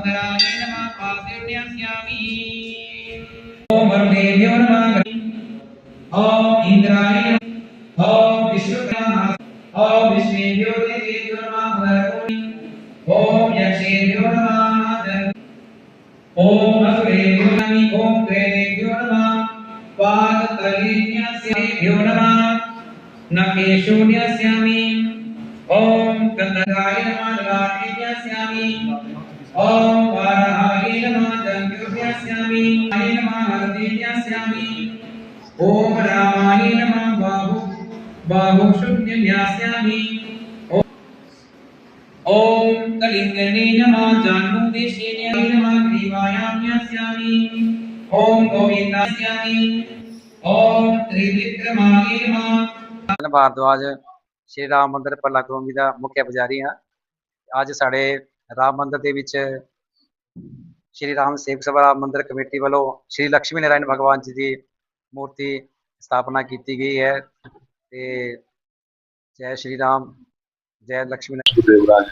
दामोदराय नमः पादुर्यस्यामि ॐ वरुणेभ्यो नमः ॐ इन्द्राय नमः ॐ विष्णुकाय ॐ विष्णुभ्यो देवेभ्यो नमः ॐ यक्षेभ्यो नमः ॐ असुरेभ्यो नमः ॐ प्रेतेभ्यो नमः पादतलेभ्यो नमः नकेशोन्यस्यामि ॐ कन्दकाय नमः राकेभ्यस्यामि ॐ वाराहाय नमः दन्त्योभ्यस्यामि आय नमः हरदेभ्यस्यामि ॐ रामाय नमः बाहु बाहुशुभ्यस्यामि ॐ कलिङ्गने नमः जाह्नूदेशेने नमः ग्रीवायाम्यस्यामि ॐ गोविन्दास्यामि ॐ त्रिविक्रमाय नमः ਮੈਂ ਭਾਰਦਵਾਜ ਸ਼੍ਰੀ ਰਾਮ ਮੰਦਿਰ ਪੱਲਾ ਕਲੋਨੀ ਦਾ ਮੁੱਖ ਪੁਜਾਰੀ ਹਾਂ ਅੱਜ ਸਾਡੇ ਰਾਮ ਮੰਦਿਰ ਦੇ ਵਿੱਚ ਸ਼੍ਰੀ ਰਾਮ ਸੇਵਕ ਸਭਾ ਰਾਮ ਮੰਦਿਰ ਕਮੇਟੀ ਵੱਲੋਂ ਸ਼੍ਰੀ ਲక్ష్ਮੀ ਨਾਰਾਇਣ ਭਗਵਾਨ ਜੀ ਦੀ ਮੂਰਤੀ ਸਥਾਪਨਾ ਕੀਤੀ ਗਈ ਹੈ ਤੇ ਜੈ ਸ਼੍ਰੀ ਰਾਮ, ਜੈ ਲక్ష్ਮੀ ਨਾਰਾਇਣ।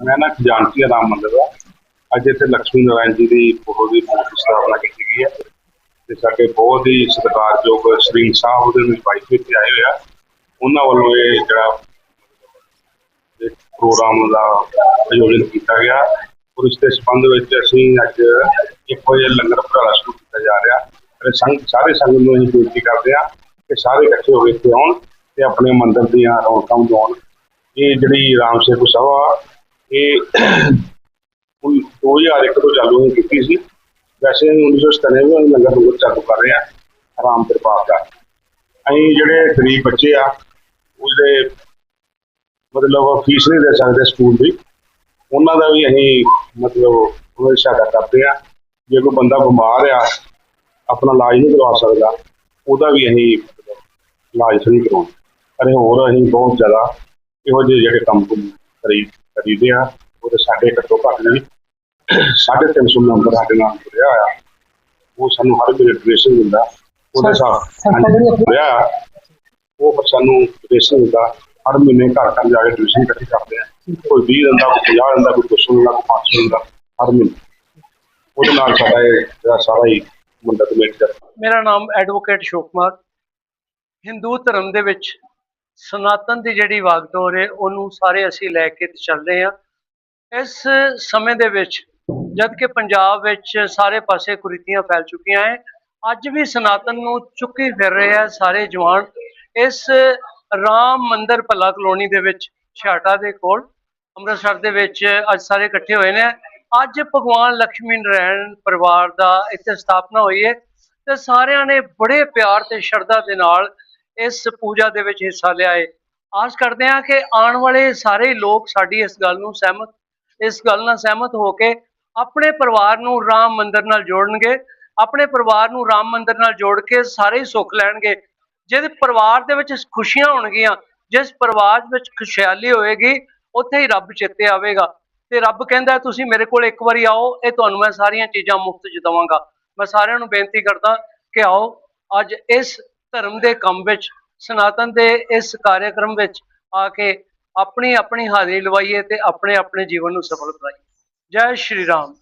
ਮੈਂ ਨਾ ਖਜ਼ਾਨਚੀ ਰਾਮ ਮੰਦਿਰ ਦਾ ਅੱਜ ਇੱਥੇ ਲక్ష్ਮੀ ਨਾਰਾਇਣ ਜੀ ਦੀ ਬਹੁਤ ਹੀ ਮੂਰਤੀ ਸਥਾਪਨਾ ਕੀਤੀ ਗਈ ਹੈ ਤੇ ਸਾਡੇ ਬਹੁਤ ਹੀ ਸਤਿਕਾਰਯੋਗ ਸ੍ਰੀ ਸਾਹਿਬ ਦੇ ਵਿੱਚ ਵਾਈਫ ਇੱਥੇ ਆਏ ਹੋਇਆ ਉਹਨਾਂ ਵੱਲੋਂ ਇਹ ਜਿਹੜਾ ਪ੍ਰੋਗਰਾਮ ਦਾ ਆਯੋਜਨ ਕੀਤਾ ਗਿਆ। ਔਰ ਇਸ ਦੇ ਸੰਬੰਧ ਵਿੱਚ ਅਸੀਂ ਅੱਜ ਇੱਕ ਵਜੇ ਲੰਗਰ ਭਰਾਲਾ ਸ਼ੁਰੂ ਕੀਤਾ ਜਾ ਰਿਹਾ। ਤੇ ਸੰਗ, ਸਾਰੇ ਸੰਗਤ ਨੂੰ ਅਸੀਂ ਬੇਨਤੀ ਕਰਦੇ ਹਾਂ ਕਿ ਸਾਰੇ ਇਕੱਠੇ ਹੋ ਕੇ ਇੱਥੇ ਆਉਣ ਤੇ ਆਪਣੇ ਮੰਦਿਰ ਦੀਆਂ ਰੌਣਕਾਂ ਵਧਾਉਣ ਇਹ ਜਿਹੜੀ ਰਾਮ ਸੇਵਕ ਸਭਾ, ਇਹ ਹੁਣ 2001 ਤੋਂ ਚਾਲੂ ਹੋਈ ਕੀਤੀ ਸੀ। ਵੈਸੇ 1997 ਤੋਂ ਅਸੀਂ ਲੰਗਰ ਲੰਗਰ ਚਾਲੂ ਕਰ ਰਹੇ ਹਾਂ ਰਾਮ ਦਰਬਾਰ ਦਾ। ਅਸੀਂ ਜਿਹੜੇ ਗਰੀਬ ਬੱਚੇ ਆ, ਉਹਦੇ ਮਤਲਬ ਫੀਸ ਨਹੀਂ ਦੇ ਸਕਦੇ ਸਕੂਲ ਦੀ। ਉਹਨਾਂ ਦਾ ਵੀ ਅਸੀਂ ਮਤਲਬ ਉਹਨਾਂ ਦੀ ਸਹਾਇਤਾ ਕਰਦੇ ਆ ਜੇ ਕੋਈ ਬੰਦਾ ਬਿਮਾਰ ਆ ਆਪਣਾ ਇਲਾਜ ਨਹੀਂ ਕਰਵਾ ਸਕਦਾ ਉਹਦਾ ਵੀ ਅਸੀਂ ਇਲਾਜ ਫ੍ਰੀ ਕਰਾਉਂਦੇ ਅਰੇ ਹੋਰ ਅਸੀਂ ਬਹੁਤ ਜ਼ਿਆਦਾ ਇਹੋ ਜਿਹੇ ਜਿਹੜੇ ਕੰਮ ਕਰੀ ਕਰੀਦੇ ਆ ਉਹਦੇ ਸਾਡੇ ਘੱਟੋ ਘੱਟ ਤਿੰਨ ਸੌ ਮੈਂਬਰ ਸਾਡੇ ਨਾਲ ਜੁੜਿਆ ਹੋਇਆ। ਉਹ ਸਾਨੂੰ ਹਰ ਮਹੀਨੇ ਡੋਨੇਸ਼ਨ ਦਿੰਦਾ। ਉਹਦੇ ਜੁੜਿਆ ਆ ਉਹ ਸਾਨੂੰ ਡੋਨੇਸ਼ਨ ਦਿੰਦਾ। ਹਰ ਮਹੀਨੇ ਘਰ ਘਰ ਜਾ ਕੇ ਡੋਨੇਸ਼ਨ ਇਕੱਠੀ ਕਰਦੇ ਆ। ਕੋਈ 20 ਦਿੰਦਾ, ਕੋਈ 50 ਦਿੰਦਾ, ਕੋਈ 200 ਦਿੰਦਾ ਕੋਈ 500 ਦਿੰਦਾ, ਹਰ ਮਹੀਨੇ। ਉਹਦੇ ਨਾਲ ਸਾਡਾ ਇਹ ਜਿਹੜਾ ਸਾਰਾ ਹੀ ਮੁੰਡਾ ਕਮੇਟੀ ਦਾ ਮੇਰਾ ਨਾਮ ਐਡਵੋਕੇਟ ਸ਼ੋਕ ਹਿੰਦੂ ਧਰਮ ਦੇ ਵਿੱਚ ਸਨਾਤਨ ਦੀ ਜਿਹੜੀ ਵਾਗਡੋਰ ਹੈ, ਉਹਨੂੰ ਸਾਰੇ ਅਸੀਂ ਲੈ ਕੇ ਚੱਲ ਰਹੇ ਹਾਂ। ਇਸ ਸਮੇਂ ਦੇ ਵਿੱਚ, ਜਦ ਕਿ ਪੰਜਾਬ ਵਿੱਚ ਸਾਰੇ ਪਾਸੇ ਕੁਰੀਤੀਆਂ ਫੈਲ ਚੁੱਕੀਆਂ ਹੈ ਅੱਜ ਵੀ ਸਨਾਤਨ ਨੂੰ ਚੁੱਕੀ ਫਿਰ ਰਹੇ ਆ ਸਾਰੇ ਜਵਾਨ। ਇਸ ਰਾਮ ਮੰਦਿਰ ਭੱਲਾ ਕਲੋਨੀ ਦੇ ਵਿੱਚ ਛਾਟਾ ਦੇ ਕੋਲ, ਅੰਮ੍ਰਿਤਸਰ ਦੇ ਵਿੱਚ ਅੱਜ ਸਾਰੇ ਇਕੱਠੇ ਹੋਏ ਨੇ। ਅੱਜ ਭਗਵਾਨ ਲక్ష్ਮੀ ਨਾਰਾਇਣ ਪਰਿਵਾਰ ਦਾ ਇੱਥੇ ਸਥਾਪਨਾ ਹੋਈ ਹੈ ਤੇ ਸਾਰਿਆਂ ਨੇ ਬੜੇ ਪਿਆਰ ਤੇ ਸ਼ਰਧਾ ਦੇ ਨਾਲ ਇਸ ਪੂਜਾ ਦੇ ਵਿੱਚ ਹਿੱਸਾ ਲਿਆ ਹੈ ਆਸ ਕਰਦੇ ਹਾਂ ਕਿ ਆਉਣ ਵਾਲੇ ਸਾਰੇ ਲੋਕ ਸਾਡੀ ਇਸ ਗੱਲ ਨੂੰ ਸਹਿਮਤ, ਇਸ ਗੱਲ ਨਾਲ ਸਹਿਮਤ ਹੋ ਕੇ ਆਪਣੇ ਪਰਿਵਾਰ ਨੂੰ ਰਾਮ ਮੰਦਿਰ ਨਾਲ ਜੋੜਨਗੇ, ਆਪਣੇ ਪਰਿਵਾਰ ਨੂੰ ਰਾਮ ਮੰਦਿਰ ਨਾਲ ਜੋੜ ਕੇ ਸਾਰੇ ਹੀ ਸੁੱਖ ਲੈਣਗੇ। ਜਿਹਦੇ ਪਰਿਵਾਰ ਦੇ ਵਿੱਚ ਖੁਸ਼ੀਆਂ ਹੋਣਗੀਆਂ, ਜਿਸ ਪਰਿਵਾਰ ਵਿੱਚ ਖੁਸ਼ਹਾਲੀ ਹੋਏਗੀ, ਉੱਥੇ ਹੀ ਰੱਬ ਚੇਤੇ ਆਵੇਗਾ। ਤੇ ਰੱਬ ਕਹਿੰਦਾ, ਤੁਸੀਂ ਮੇਰੇ ਕੋਲ ਇੱਕ ਵਾਰੀ ਆਓ, ਇਹ ਤੁਹਾਨੂੰ ਮੈਂ ਸਾਰੀਆਂ ਚੀਜ਼ਾਂ ਮੁਫਤ ਚ ਦਵਾਂਗਾ। ਮੈਂ ਸਾਰਿਆਂ ਨੂੰ ਬੇਨਤੀ ਕਰਦਾ ਕਿ ਆਓ, ਅੱਜ ਇਸ ਧਰਮ ਦੇ ਕੰਮ ਵਿੱਚ, ਸਨਾਤਨ ਦੇ ਇਸ ਕਾਰਜਕ੍ਰਮ ਵਿੱਚ ਆ ਕੇ ਆਪਣੀ ਆਪਣੀ ਹਾਜ਼ਰੀ ਲਵਾਈਏ ਤੇ ਆਪਣੇ ਆਪਣੇ ਜੀਵਨ ਨੂੰ ਸਫਲ ਬਣਾਈਏ। ਜੈ ਸ਼੍ਰੀ ਰਾਮ।